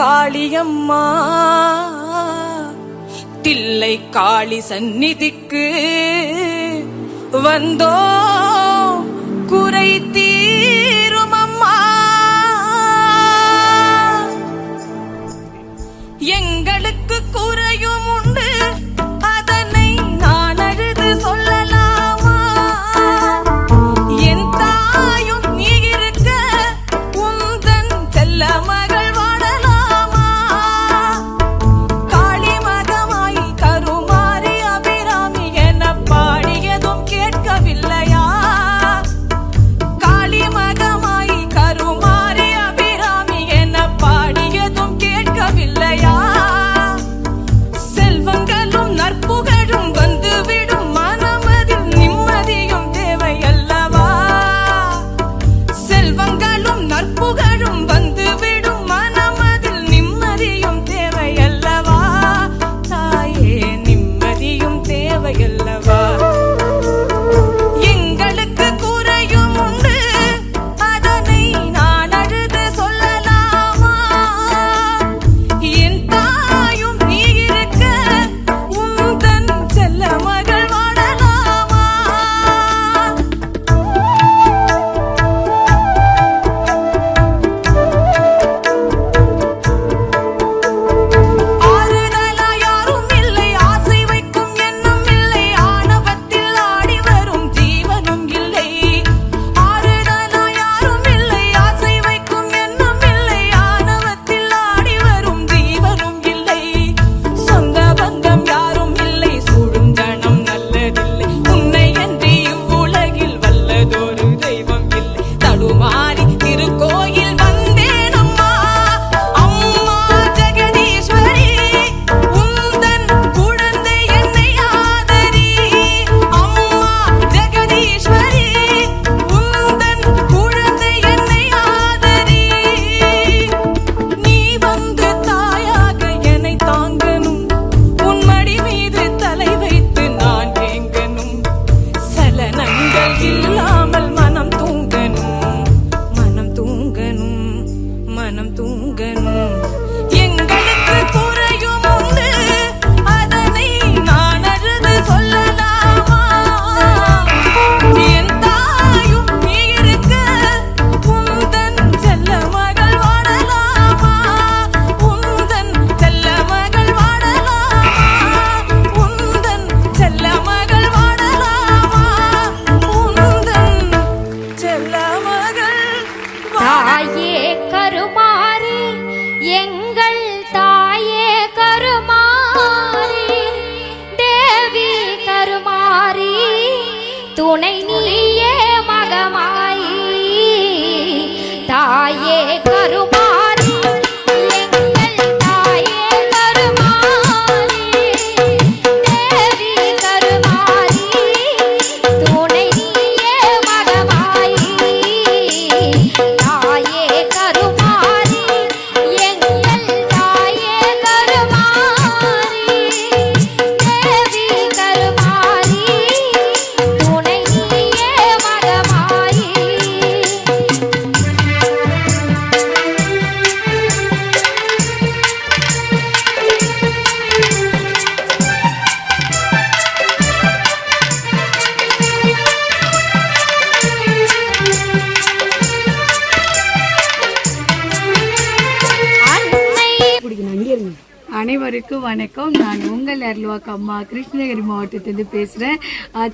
காளியம்மா. தில்லை காளி சந்நிதிக்கு வந்தோ. குறை தீருமம்மா. எங்களுக்கு குறையும் உண்டு வணக்கம். நான் உங்கள் அருள்வாக்கு அம்மா கிருஷ்ணகிரி மாவட்டத்துலேருந்து பேசுகிறேன்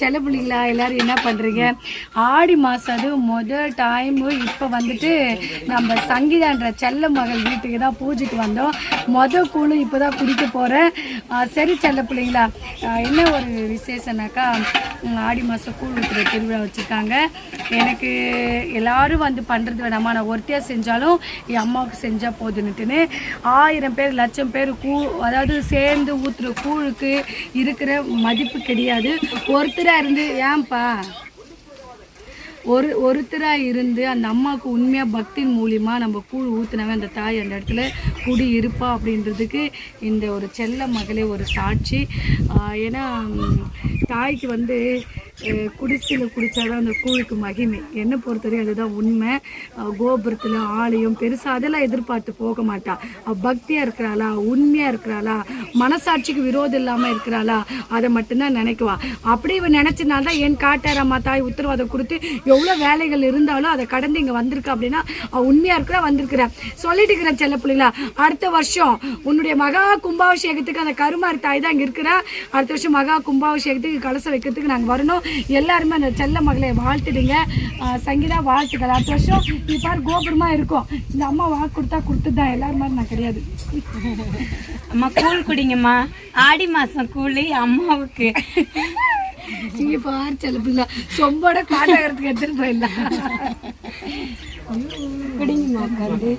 செல்ல பிள்ளைங்களா எல்லோரும் என்ன பண்ணுறீங்க ஆடி மாதம் அது முதல் டைமு இப்போ வந்துட்டு நம்ம சங்கீதான்ற செல்ல மகள் வீட்டுக்கு தான் பூஜைக்கு வந்தோம். மொதல் கூழு இப்போ தான் குடிக்க போகிறேன் சரி செல்ல பிள்ளைங்களா. என்ன ஒரு விசேஷனாக்கா ஆடி மாதம் கூழ் ஊற்றுற திருவிழா வச்சுருக்காங்க. எனக்கு எல்லாரும் வந்து பண்ணுறது வேணாமா? நான் ஒருத்தையாக செஞ்சாலும் என் அம்மாவுக்கு செஞ்சால் போதுன்னுட்டுன்னு ஆயிரம் பேர் லட்சம் பேர் கூ அதாவது சேர்ந்து ஊற்றுற கூழுக்கு இருக்கிற மதிப்பு கிடையாது. ஒருத்தராக இருந்து ஏன்பா? ஒரு ஒருத்தராக இருந்து அந்த அம்மாவுக்கு உண்மையாக பக்தின் மூலியமா நம்ம கூழ் ஊற்றினவே அந்த தாய் அந்த இடத்துல குடி இருப்பா அப்படின்றதுக்கு இந்த ஒரு செல்ல மகளே ஒரு சாட்சி. ஏன்னா தாய்க்கு வந்து குடிசையில் குடித்தாதான் அந்த கூழுக்கு மகிமை. என்னை பொறுத்தவரையும் அதுதான் உண்மை. கோபுரத்தில் ஆலயம் பெருசாக அதெல்லாம் எதிர்பார்த்து போக மாட்டா. பக்தியாக இருக்கிறாளா? உண்மையாக இருக்கிறாளா? மனசாட்சிக்கு விரோதம் இல்லாமல் இருக்கிறாளா? அதை மட்டும்தான் நினைக்குவா. அப்படி இவன் நினைச்சனால தான் என் காட்டாரம்மா தாய் உத்தரவாதம் கொடுத்து எவ்வளோ வேலைகள் இருந்தாலும் அதை கடந்து இங்கே வந்திருக்கா அப்படின்னா உண்மையாக இருக்கிறா வந்திருக்கிறா. சொல்லிட்டு இருக்கிறேன் செல்ல பிள்ளைங்களா அடுத்த வருஷம் உன்னுடைய மகா கும்பாபிஷேகத்துக்கு அந்த கருமாறு தாய் தான் இங்கே இருக்கிறா. அடுத்த வருஷம் மகா கும்பாபிஷேகத்துக்கு கலசம் வைக்கிறதுக்கு நாங்கள் வரணும். எல்லாருமே அந்த செல்ல மகளை வாழ்த்துடுங்க. சங்கீதா வாழ்த்துக்கள். அடுத்த வருஷம் நீ பாரு கோபுரமா இருக்கும். இந்த அம்மா வாக்கு கொடுத்தா கொடுத்துதான் எல்லாரும் மாதிரி நான் கிடையாது. அம்மா கூழ் குடிங்கம்மா. ஆடி மாசம் கூழ் அம்மாவுக்கு. நீங்க பாரு செல்ல பிள்ளை. சொம்போட காட்டாகிறதுக்கு எடுத்துட்டு போயிடலாம். குடிங்கம்மா கருது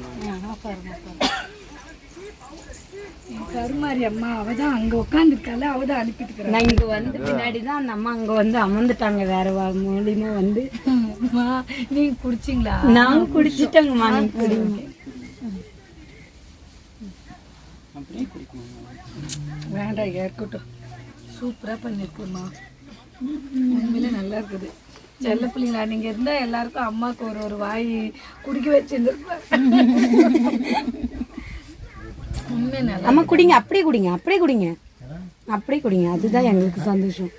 கருமாரி அம்மா அவ தான் அங்க உட்காந்துருக்கால அவ தான் அனுப்பிட்டு நான் இங்க வந்து பின்னாடி தான் அந்த அம்மா அங்க வந்து அமர்ந்துட்டாங்க வேற வா- மூலியமா வந்து. அம்மா, நீங்க குடிச்சிங்களா? நான் குடிச்சிட்டேங்கம்மா நீங்க குடிங்க. வேண்டாம் இருக்கட்டும். சூப்பரா பண்ணிருக்குமா உண்மையிலே நல்லா இருக்குது. செல்ல பிள்ளைங்களா நீங்க இருந்தா எல்லாருக்கும் அம்மாக்கு ஒரு ஒரு வாய் குடிக்க வச்சிருந்துருப்பேன். அம்மா குடிங்க அப்படியே குடிங்க அப்படியே குடிங்க. அப்படியே குடிங்க அதுதான் எங்களுக்கு சந்தோஷம்.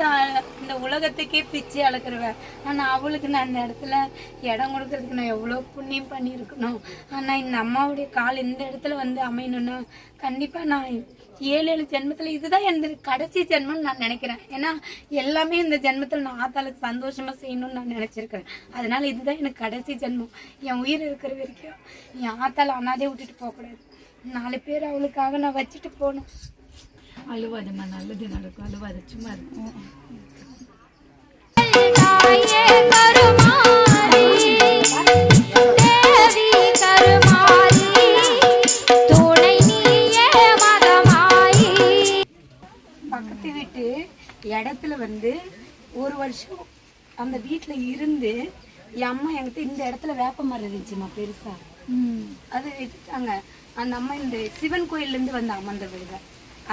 தான் இந்த உலகத்துக்கே பிச்சை அளக்குறவன் ஆனால் அவளுக்கு நான் அந்த இடத்துல இடம் கொடுக்கறதுக்கு நான் எவ்வளோ புண்ணியம் பண்ணியிருக்கணும். ஆனால் இந்த அம்மாவுடைய கால் இந்த இடத்துல வந்து அமையணும்னா கண்டிப்பாக நான் ஏழு ஏழு ஜென்மத்தில் இதுதான் எனது கடைசி ஜென்மம்னு நான் நினைக்கிறேன். ஏன்னா எல்லாமே இந்த ஜென்மத்தில் நான் ஆத்தாளுக்கு சந்தோஷமாக செய்யணும்னு நான் நினச்சிருக்கிறேன். அதனால் இதுதான் எனக்கு கடைசி ஜென்மம். என் உயிர் இருக்கிற வரைக்கும் என் ஆத்தாள் அனாதே விட்டுட்டு போகக்கூடாது. நாலு பேர் அவளுக்காக நான் வச்சுட்டு போகணும். அழுவாதம்மா நல்லது நடக்கும். அழுவாத சும்மா இருக்கும் பக்கத்து வீட்டு இடத்துல வந்து ஒரு வருஷம் அந்த வீட்ல இருந்து என் அம்மா என்கிட்ட இந்த இடத்துல வேப்ப மரம் இருந்துச்சுமா பெருசா. அது விட்டுட்டாங்க அந்த அம்மா இந்த சிவன் கோயில்ல இருந்து வந்து அமர்ந்த விடுத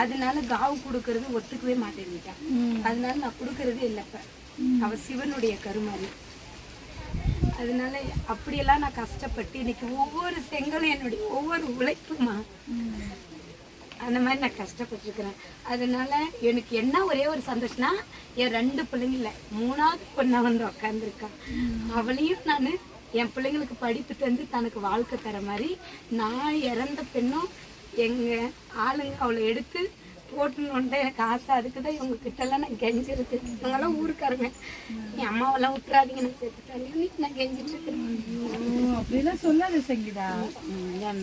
அதனால காவு கொடுக்கறது ஒத்துக்கவே மாட்டேங்கிட்டான் அதனால நான் கொடுக்கறது இல்லை இப்ப. அவ சிவனுடைய கருமாரி அதனால அப்படியெல்லாம் நான் கஷ்டப்பட்டு இன்னைக்கு ஒவ்வொரு செங்கலும் என்னுடைய ஒவ்வொரு உழைப்புமா. அந்த மாதிரி நான் கஷ்டப்பட்டிருக்கிறேன். அதனால எனக்கு என்ன ஒரே ஒரு சந்தோஷம்னா என் ரெண்டு பிள்ளைங்க இல்லை மூணாவது பொண்ணா வந்து உக்காந்துருக்கா. அவளையும் நான் என் பிள்ளைங்களுக்கு படிப்பு தந்து தனக்கு வாழ்க்கை தர மாதிரி நான் இறந்த பெண்ணும் எங்க ஆளுங்க அவளை எடுத்து போட்டணுன்ட்டு எனக்கு ஆசை அதுக்கு தான் இவங்க கிட்டலாம் நான் கெஞ்சிருக்கு இவங்கெல்லாம் ஊருக்காரங்க. என் அம்மாவெல்லாம் விட்டுறாதீங்க. நான் செத்துட்டாங்க நான் கெஞ்சிட்டு இருக்கிறேன் அப்படிலாம் சொல்லாத சங்கீதா.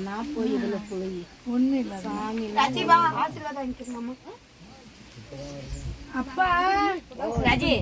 நான் போய் இதுல போய்? ஒண்ணு இல்ல. சாமி ராஜீவா ஆசீர்வாதம் வாங்கிக்கணுமா அப்பா. ராஜி.